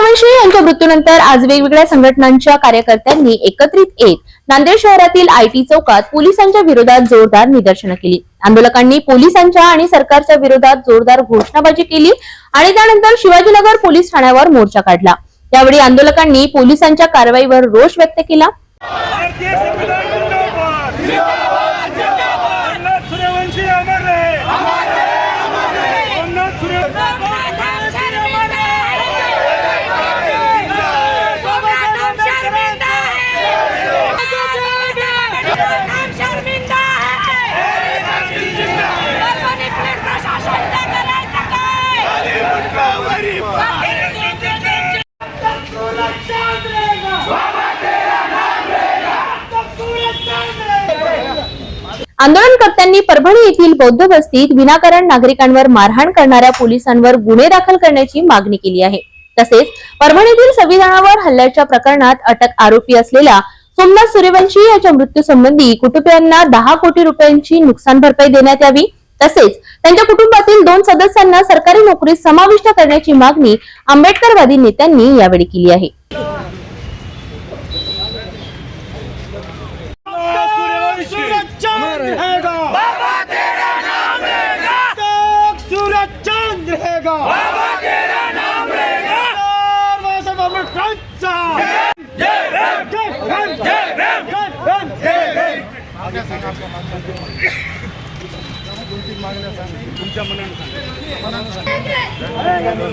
सूर्यवंशी यांच्या मृत्यूनंतर आज वेगवेगळ्या संघटनांच्या कार्यकर्त्यांनी एकत्रित येत नांदेड शहरातील आयटी चौकात पोलिसांच्या विरोधात जोरदार निदर्शनं केली. आंदोलकांनी पोलिसांच्या आणि सरकारच्या विरोधात जोरदार घोषणाबाजी केली आणि त्यानंतर शिवाजीनगर पोलीस ठाण्यावर मोर्चा काढला. यावेळी आंदोलकांनी पोलिसांच्या कारवाईवर रोष व्यक्त केला भारतीय संविधान जिंदाबाद जिंदाबाद सोमनाथ सूर्यवंशी अमर रहे सोमनाथ सूर्यवंशी आंदोलनकर्त्यांनी परभणी येथील बौद्ध वस्तीत विनाकारण नागरिकांवर मारहाण करणाऱ्या पोलिसांवर गुन्हे दाखल करण्याची मागणी केली आहे. तसेच परभणीतील संविधानावर हल्ल्याच्या प्रकरणात अटक आरोपी असलेल्या सोमनाथ सूर्यवंशी याच्या मृत्यूसंबंधी कुटुंबियांना दहा कोटी रुपयांची नुकसान भरपाई देण्यात यावी. तसेच त्यांच्या कुटुंबातील दोन सदस्यांना सरकारी नोकरीत समाविष्ट करण्याची मागणी आंबेडकरवादी नेत्यांनी यावेळी केली आहे सूर्यवंशी चांद रहेगा बाबा तेरा नाम रहेगा सूरज चांद रहेगा बाबा तेरा नाम रहेगा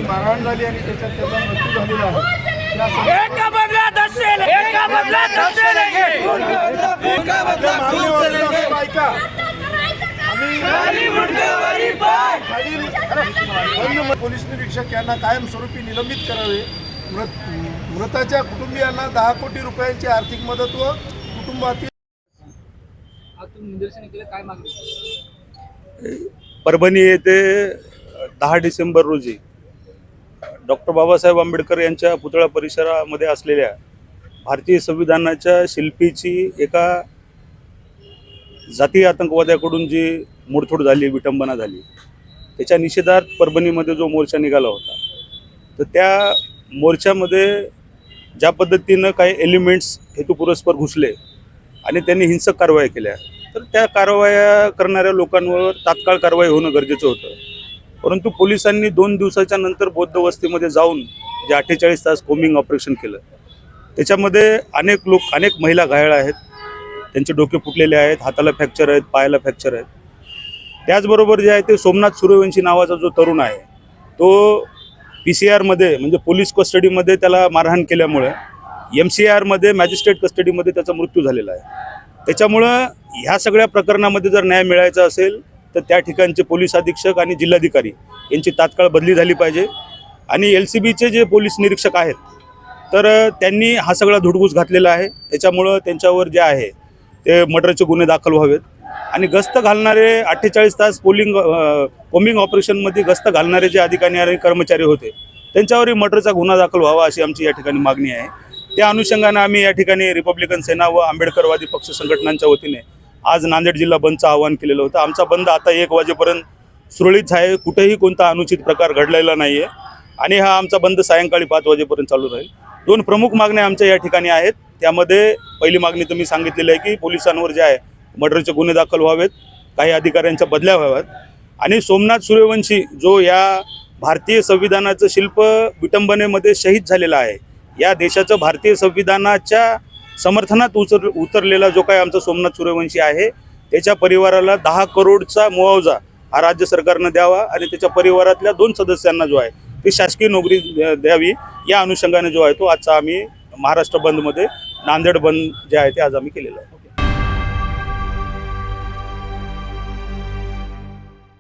मारहाण झाली आणि त्याच्यात त्याचा मृत्यू झालेला आहे एका बदल्यात असेल एका ऐका खाली मुंडकावरी पाय खालील वन्य पोलीस निरीक्षक यांना कायमस्वरूपी निलंबित करावे. मृत मृताच्या कुटुंबियांना दहा कोटी रुपयांची आर्थिक मदत व कुटुंबातील परभणी येथे दहा डिसेंबर रोजी डॉक्टर बाबासाहेब आंबेडकर यांच्या पुतळा परिसरामध्ये असलेल्या भारतीय संविधानाच्या शिल्पीची एका जातीय आतंकवाद्याकडून जी मोडतोड झाली विटंबना झाली त्याच्या निषेधार्थ परभणीमध्ये जो मोर्चा निघाला होता तर त्या मोर्चामध्ये ज्या पद्धतीनं काही एलिमेंट्स हेतुपुरस्पर घुसले आणि त्यांनी हिंसक कारवाया केल्या तर त्या कारवाया करणाऱ्या लोकांवर तात्काळ कारवाई होणं गरजेचं होतं. परंतु पोलिसांनी दोन दिवसाच्या नंतर बौद्ध वस्तीमध्ये जाऊन जे अठ्ठेचाळीस तास कोमिंग ऑपरेशन केलं. त्याच्यामध्ये अनेक लोक अनेक महिला घायळ आहेत. त्यांचे डोके फुटलेले आहेत हाताला फ्रॅक्चर आहेत पायाला फ्रॅक्चर आहेत. त्याचबरोबर जे आहे ते सोमनाथ सूर्यवंशी नावाचा जो तरुण आहे तो पी सी आरमध्ये म्हणजे पोलीस कस्टडीमध्ये त्याला मारहाण केल्यामुळे एम सी आरमध्ये मॅजिस्ट्रेट कस्टडीमध्ये त्याचा मृत्यू झालेला आहे. त्याच्यामुळं ह्या सगळ्या प्रकरणामध्ये जर न्याय मिळायचा असेल तर त्या ठिकाणचे पोलीस अधीक्षक आणि जिल्हाधिकारी यांची तात्काळ बदली झाली पाहिजे. आणि एल सी बीचे जे पोलीस निरीक्षक आहेत तर त्यांनी हा सगळा धुडगूस घातलेला आहे. त्याच्यामुळं त्यांच्यावर जे आहे ते मर्डरचे गुन्हे दाखल व्हावेत. आणि गस्त घालणारे अठ्ठेचाळीस तास पोलिंग कोम्बिंग ऑपरेशनमध्ये गस्त घालणारे जे अधिकारी आणि कर्मचारी होते त्यांच्यावरही मर्डरचा गुन्हा दाखल व्हावा अशी आमची या ठिकाणी मागणी आहे. त्या अनुषंगानं आम्ही या ठिकाणी रिपब्लिकन सेना व आंबेडकरवादी पक्ष संघटनांच्या वतीने आज नांदेड जिल्हा बंदचं आवाहन केलेलं होतं. आमचा बंद आता एक वाजेपर्यंत सुरळीत आहे. कुठेही कोणता अनुचित प्रकार घडलेला नाही आहे आणि हा आमचा बंद सायंकाळी पाच वाजेपर्यंत चालू राहील. दोन प्रमुख मागण्या आमच्या या ठिकाणी आहेत. त्यामध्ये पहिली मागणी तुम्ही सांगितलेली आहे की पोलिसांवर जे आहे मर्डरचे गुन्हे दाखल व्हावेत काही अधिकाऱ्यांच्या बदल्या व्हाव्यात. आणि सोमनाथ सूर्यवंशी जो या भारतीय संविधानाचं शिल्प विटंबनेमध्ये शहीद झालेला आहे या देशाचं भारतीय संविधानाच्या समर्थनात उतर उतरलेला जो काही आमचा सोमनाथ सूर्यवंशी आहे त्याच्या परिवाराला दहा करोडचा मुआवजा हा राज्य सरकारनं द्यावा आणि त्याच्या परिवारातल्या दोन सदस्यांना जो आहे ती शासकीय नोकरी द्यावी या अनुषंगाने जो आहे तो आजचा आम्ही महाराष्ट्र बंदमध्ये नांदेड बंद जे आहे ते आज आम्ही केलेलं आहे.